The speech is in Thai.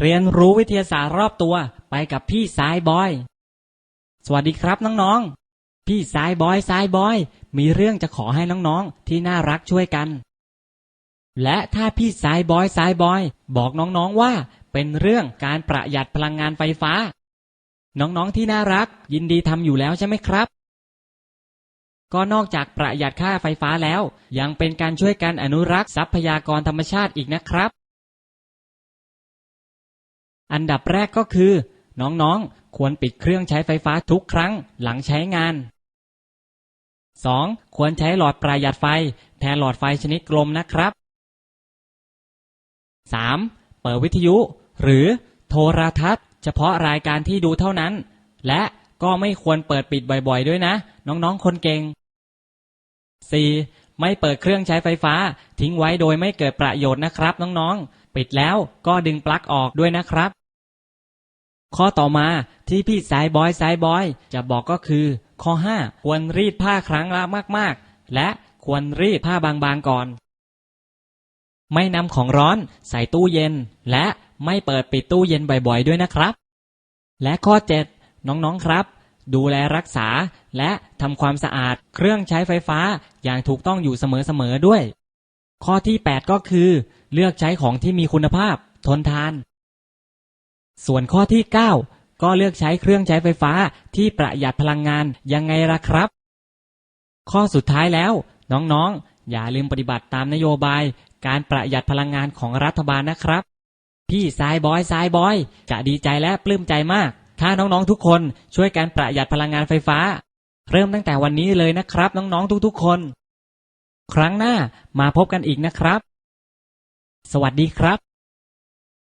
เรียนรู้วิทยาศาสตร์รอบตัวไปกับพี่สายบอย สวัสดีครับน้องๆ พี่สายบอยสายบอย มีเรื่องจะขอให้น้องๆ ที่น่ารักช่วยกัน และถ้าพี่สายบอยสายบอย บอกน้องๆว่าเป็นเรื่องการประหยัดพลังงานไฟฟ้า น้องๆที่น่ารัก ยินดีทำอยู่แล้วใช่ไหมครับ ก็นอกจากประหยัดค่าไฟฟ้าแล้ว ยังเป็นการช่วยกันอนุรักษ์ทรัพยากรธรรมชาติอีกนะครับ อันดับแรกก็คือ น้องๆ ควรปิดเครื่องใช้ไฟฟ้าทุกครั้งหลังใช้งาน 2. ควรใช้หลอดประหยัดไฟ แทนหลอดไฟชนิดกลมนะครับ 3. เปิดวิทยุ หรือโทรทัศน์ เฉพาะรายการที่ดูเท่านั้น และก็ไม่ควรเปิดปิดบ่อยๆ ด้วยนะ น้องๆ คนเก่ง 4. ไม่เปิดเครื่องใช้ไฟฟ้า ทิ้งไว้โดยไม่เกิดประโยชน์นะครับ น้องๆ ปิดแล้วก็ดึงปลั๊กออกด้วยนะครับ ข้อต่อมาที่พี่สายบอยสายบอย จะบอกก็คือ ข้อ 5 ควรรีดผ้าครั้งละมากๆ และควรรีดผ้าบางๆก่อน ไม่นำของร้อนใส่ตู้เย็น และไม่เปิดปิดตู้เย็นบ่อยๆด้วยนะครับ และข้อ 7 น้องๆครับ ดูแลรักษาและทำความสะอาดเครื่องใช้ไฟฟ้าอย่างถูกต้องอยู่เสมอๆด้วย ข้อที่ 8 ก็คือ เลือกใช้ของที่มีคุณภาพ ทนทาน ส่วนข้อที่ 9 ก็เลือกใช้เครื่องใช้ไฟฟ้าที่ประหยัดพลังงานยังไงล่ะครับ ข้อสุดท้ายแล้ว น้องๆ อย่าลืมปฏิบัติตามนโยบาย การประหยัดพลังงานของรัฐบาลนะครับ พี่สายบอยสายบอย จะดีใจและปลื้มใจมาก ถ้าน้องๆทุกคนช่วยกันประหยัดพลังงานไฟฟ้า เริ่มตั้งแต่วันนี้เลยนะครับ น้องๆทุกๆ คน ครั้งหน้ามาพบกันอีกนะครับ สวัสดีครับ